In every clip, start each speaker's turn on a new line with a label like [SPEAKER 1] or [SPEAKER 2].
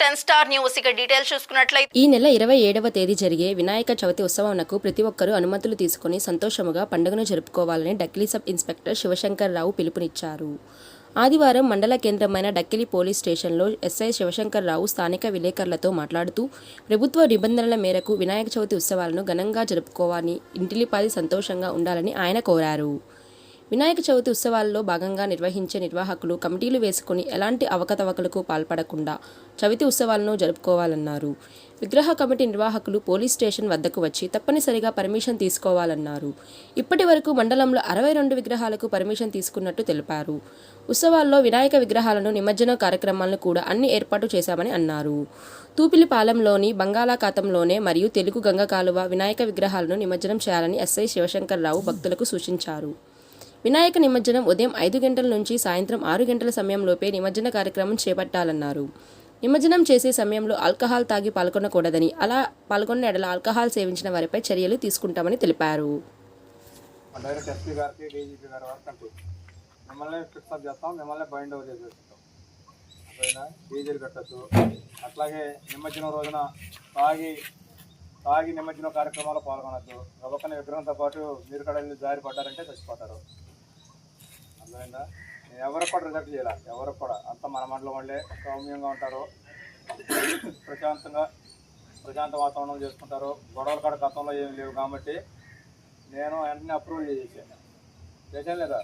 [SPEAKER 1] Ten star news. ఇక details చూసుకున్నట్లయితే
[SPEAKER 2] ఈ నెల ఇరవై ఏడవ తేదీ జరిగే వినాయక చవితి ఉత్సవంకు ప్రతి ఒక్కరూ అనుమతులు తీసుకుని సంతోషముగా పండుగను జరుపుకోవాలని డక్లీ సబ్ ఇన్స్పెక్టర్ శివశంకర్ రావు పిలుపునిచ్చారు. ఆదివారం మండల కేంద్రమైన డక్కిలి పోలీస్ స్టేషన్లో ఎస్ఐ శివశంకర్ రావు స్థానిక విలేకరులతో మాట్లాడుతూ ప్రభుత్వ నిబంధనల మేరకు వినాయక చవితి ఉత్సవాలను ఘనంగా జరుపుకోవాలని ఇంటిలిపాది సంతోషంగా ఉండాలని ఆయన కోరారు. వినాయక చవితి ఉత్సవాల్లో భాగంగా నిర్వహించే నిర్వాహకులు కమిటీలు వేసుకుని ఎలాంటి అవకతవకలకు పాల్పడకుండా చవితి ఉత్సవాలను జరుపుకోవాలన్నారు. విగ్రహ కమిటీ నిర్వాహకులు పోలీస్ స్టేషన్ వద్దకు వచ్చి తప్పనిసరిగా పర్మిషన్ తీసుకోవాలన్నారు. ఇప్పటి వరకు మండలంలో అరవై రెండు విగ్రహాలకు పర్మిషన్ తీసుకున్నట్టు తెలిపారు. ఉత్సవాల్లో వినాయక విగ్రహాలను నిమజ్జన కార్యక్రమాలను కూడా అన్ని ఏర్పాటు చేశామని అన్నారు. తూపిలిపాలెంలోని బంగాళాఖాతంలోనే మరియు తెలుగు గంగ కాలువ వినాయక విగ్రహాలను నిమజ్జనం చేయాలని ఎస్ఐ శివశంకర్ రావు భక్తులకు సూచించారు. వినాయక నిమజ్జనం ఉదయం ఐదు గంటల నుంచి సాయంత్రం ఆరు గంటల సమయంలోపే నిమజ్జన కార్యక్రమం చేపట్టాలన్నారు. నిమజ్జనం చేసే సమయంలో ఆల్కహాల్ తాగి పాల్గొనకూడదని అలా పాల్గొన్న ఎడల ఆల్కహాల్ సేవించిన వారిపై చర్యలు తీసుకుంటామని తెలిపారు.
[SPEAKER 3] మిమ్మల్ని ఫిక్సప్ చేస్తాం మిమ్మల్ని బైండ్ ఓవర్ చేసేస్తాం. అట్లయినా డీజిల్ కట్టచ్చు అట్లాగే నిమజ్జనం రోజున తాగి తాగి నిమజ్జనం కార్యక్రమాల్లో పాల్గొనద్దు. గబక్కన విగ్రహంతో పాటు మీరు కూడా జారి పడ్డారంటే చచ్చిపోతారు. ఎవరు నేను కూడా రిజెక్ట్ చేయాలి ఎవరు కూడా. అంత మన మండలం వాళ్ళే సౌమ్యంగా ఉంటారు. ప్రశాంతంగా ప్రశాంత వాతావరణం చేసుకుంటారు. గొడవలు కూడా గతంలో ఏమి లేవు కాబట్టి నేను వెంటనే అప్రూవల్ చేసేసాను. చేశాను లేదా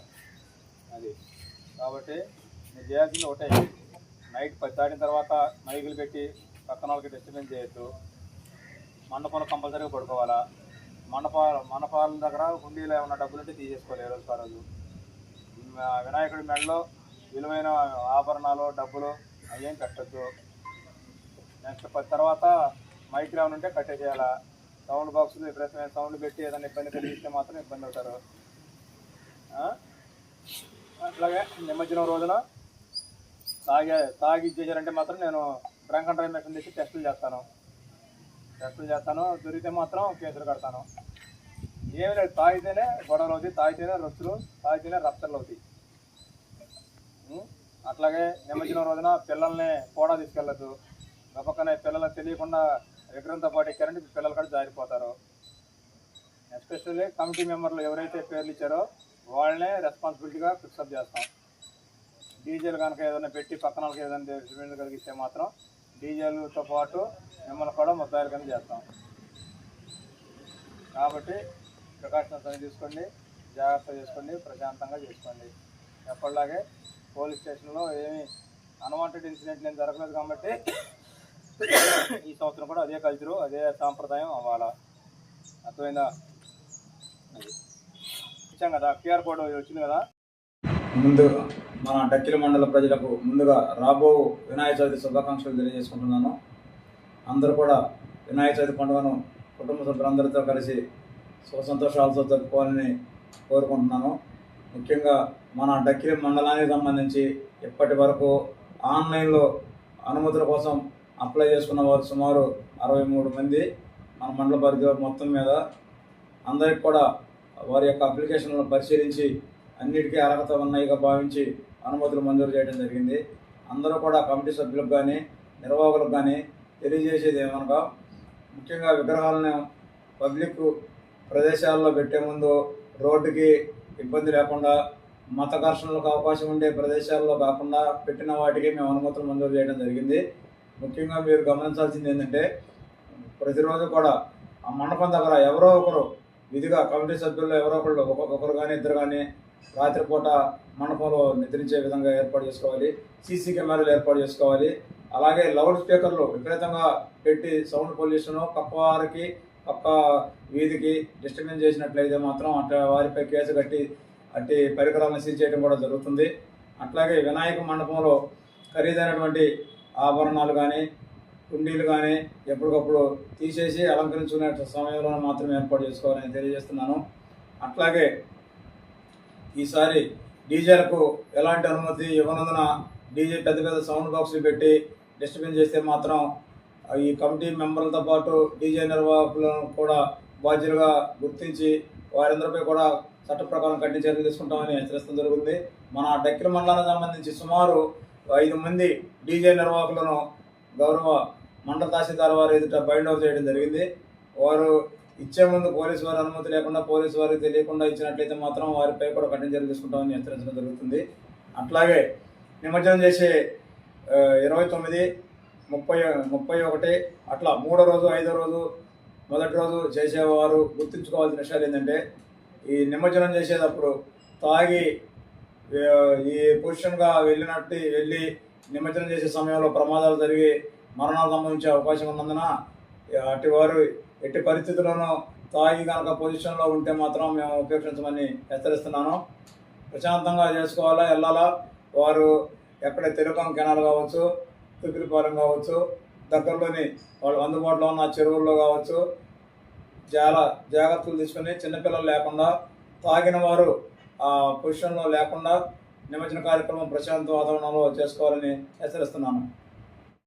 [SPEAKER 3] అది. కాబట్టి మీరు చేయాల్సింది ఒకటే. నైట్ పది దాటిన తర్వాత మైకులు పెట్టి పక్కన వాళ్ళకి డిస్టర్బెన్స్ చేయొద్దు. మండపంలో కంపల్సరీగా పడుకోవాలా? మండపాల మండపాల దగ్గర హుండీలో ఏమైనా డబ్బులు ఉంటే తీసేసుకోవాలి ఏ రోజు ఆ రోజు. వినాయకుడి మెడలో విలువైన ఆభరణాలు డబ్బులు అవేం కట్టద్దు. నెక్స్ట్ తర్వాత మైక్ ఏమైనా ఉంటే కట్టేసేయాలా? సౌండ్ బాక్సులు విపరీతమైన సౌండ్ పెట్టి ఏదైనా ఇబ్బంది కలిగిస్తే మాత్రం ఇబ్బంది అవుతారు. అట్లాగే నిమజ్జనం రోజున తాగే తాగి ఇచ్చేసారంటే మాత్రం నేను డ్రంక్ అండ్ డ్రైవ్ మెషిన్ తెచ్చి టెస్టులు చేస్తాను. టెస్టులు చేస్తాను. దొరికితే మాత్రం కేసులు కడతాను. ఏమి లేదు. తాగితేనే గొడవలు అవుతాయి. తాగితేనే రొచ్చులు తాగితేనే రక్తలు అవుతాయి. అట్లాగే నిమజ్జనం రోజున పిల్లల్ని కూడా తీసుకెళ్ళద్దు. గొప్పకనే పిల్లలకు తెలియకుండా విగ్రహంతో పాటు ఎక్కారంటే పిల్లలు కూడా జారిపోతారు. ఎస్పెషల్లీ కమిటీ మెంబర్లు ఎవరైతే పేర్లు ఇచ్చారో వాళ్ళనే రెస్పాన్సిబిలిటీగా ఫిక్సప్ చేస్తాం. డీజేలు కనుక ఏదైనా పెట్టి పక్కన వాళ్ళకి ఏదైనా కలిగిస్తే మాత్రం డీజేలతో పాటు మిమ్మల్ని కూడా ముద్దాయిలు కింద చేస్తాం. కాబట్టి ప్రికాషన్స్ అన్ని తీసుకోండి జాగ్రత్త చేసుకోండి ప్రశాంతంగా చేసుకోండి. ఎప్పటిలాగే పోలీస్ స్టేషన్లో ఏమి అన్వాంటెడ్ ఇన్సిడెంట్ ఏం జరగలేదు కాబట్టి ఈ సంవత్సరం కూడా అదే కల్చరు అదే సాంప్రదాయం అవ్వాలా. అర్థమైందా? ఇచ్చాం కదా క్యూఆర్ కోడ్ వచ్చింది కదా.
[SPEAKER 4] ముందు మన డక్కిల మండల ప్రజలకు ముందుగా రాబో వినాయక చవితి శుభాకాంక్షలు తెలియజేసుకుంటున్నాను. అందరూ కూడా వినాయక చవితి పండుగను కుటుంబ సభ్యులందరితో కలిసి సుఖ సంతోషాలతో జరుపుకోవాలని కోరుకుంటున్నాను. ముఖ్యంగా మన డక్కిలి మండలానికి సంబంధించి ఇప్పటి వరకు ఆన్లైన్లో అనుమతుల కోసం అప్లై చేసుకున్న వారు సుమారు అరవై మూడు మంది మన మండల పరిధి మొత్తం మీద. అందరికి కూడా వారి యొక్క అప్లికేషన్లను పరిశీలించి అన్నిటికీ అర్హత ఉన్నాయిగా భావించి అనుమతులు మంజూరు చేయడం జరిగింది. అందరూ కూడా కమిటీ సభ్యులకు కానీ నిర్వాహకులకు కానీ తెలియజేసేది ఏమనగా ముఖ్యంగా విగ్రహాలను పబ్లిక్ ప్రదేశాల్లో పెట్టే ముందు రోడ్డుకి ఇబ్బంది లేకుండా మత ఘర్షణలకు అవకాశం ఉండే ప్రదేశాల్లో కాకుండా పెట్టిన వాటికి మేము అనుమతులు మంజూరు చేయడం జరిగింది. ముఖ్యంగా మీరు గమనించాల్సింది ఏంటంటే ప్రతిరోజు కూడా ఆ మండపం దగ్గర ఎవరో ఒకరు విధిగా కమిటీ సభ్యుల్లో ఎవరో ఒకళ్ళు ఒకరు కానీ ఇద్దరు కానీ రాత్రిపూట మండపంలో నిద్రించే విధంగా ఏర్పాటు చేసుకోవాలి. సీసీ కెమెరాలు ఏర్పాటు చేసుకోవాలి. అలాగే లౌడ్ స్పీకర్లు విపరీతంగా పెట్టి సౌండ్ పొల్యూషన్ పక్క వారికి పక్క వీధికి డిస్టర్బెన్స్ చేసినట్లయితే మాత్రం అట్లా వారిపై కేసు కట్టి అట్టి పరికరాలను సీజ్ చేయడం కూడా జరుగుతుంది. అట్లాగే వినాయక మండపంలో ఖరీదైనటువంటి ఆభరణాలు కానీ కుండీలు కానీ ఎప్పటికప్పుడు తీసేసి అలంకరించుకునే సమయంలో మాత్రమే ఏర్పాటు చేసుకోవాలని తెలియజేస్తున్నాను. అట్లాగే ఈసారి డీజేలకు ఎలాంటి అనుమతి ఇవ్వనందున డీజే పెద్ద పెద్ద సౌండ్ బాక్సులు పెట్టి డిస్టర్బెన్స్ చేస్తే మాత్రం ఈ కమిటీ మెంబర్లతో పాటు డీజే నిర్వాహకులను కూడా బాధ్యులుగా గుర్తించి వారందరిపై కూడా చట్ట ప్రకారం కఠిన చర్యలు తీసుకుంటామని హెచ్చరిస్తడం జరుగుతుంది. మన డక్కిల మండలానికి సంబంధించి సుమారు ఐదు మంది డీజే నిర్వాహకులను గౌరవ మండల తహసీల్దార్ వారు ఎదుట బైండ్ అవుట్ చేయడం జరిగింది. వారు ఇచ్చే ముందు పోలీసు వారి అనుమతి లేకుండా పోలీసు వారికి తెలియకుండా ఇచ్చినట్లయితే మాత్రం వారిపై కూడా కఠిన చర్యలు తీసుకుంటామని హెచ్చరించడం జరుగుతుంది. అట్లాగే నిమజ్జనం చేసే ఇరవై తొమ్మిది ముప్పై ముప్పై ఒకటి అట్లా మూడో రోజు ఐదో రోజు మొదటి రోజు చేసేవారు గుర్తుంచుకోవాల్సిన విషయాలు ఏంటంటే ఈ నిమజ్జనం చేసేటప్పుడు తాగి ఈ పొజిషన్గా వెళ్ళినట్టు వెళ్ళి నిమజ్జనం చేసే సమయంలో ప్రమాదాలు జరిగి మరణాలు సంభవించే అవకాశం ఉన్నందున అటు వారు ఎట్టి పరిస్థితుల్లోనూ తాగి కనుక పొజిషన్లో ఉంటే మాత్రం మేము ఉపేక్షించమని హెచ్చరిస్తున్నాను. ప్రశాంతంగా చేసుకోవాలా వెళ్ళాలా? వారు ఎక్కడ తెలుగు కెనాల్ కావచ్చు తొక్కిరిపాలెం కావచ్చు దగ్గరలోని వాళ్ళు అందుబాటులో ఉన్న చెరువుల్లో కావచ్చు చాలా జాగ్రత్తలు తీసుకుని చిన్నపిల్లలు లేకుండా తాగిన వారు ఆ పొజిషన్లో లేకుండా నిమజ్జన కార్యక్రమం ప్రశాంత వాతావరణంలో చేసుకోవాలని హెచ్చరిస్తున్నాను.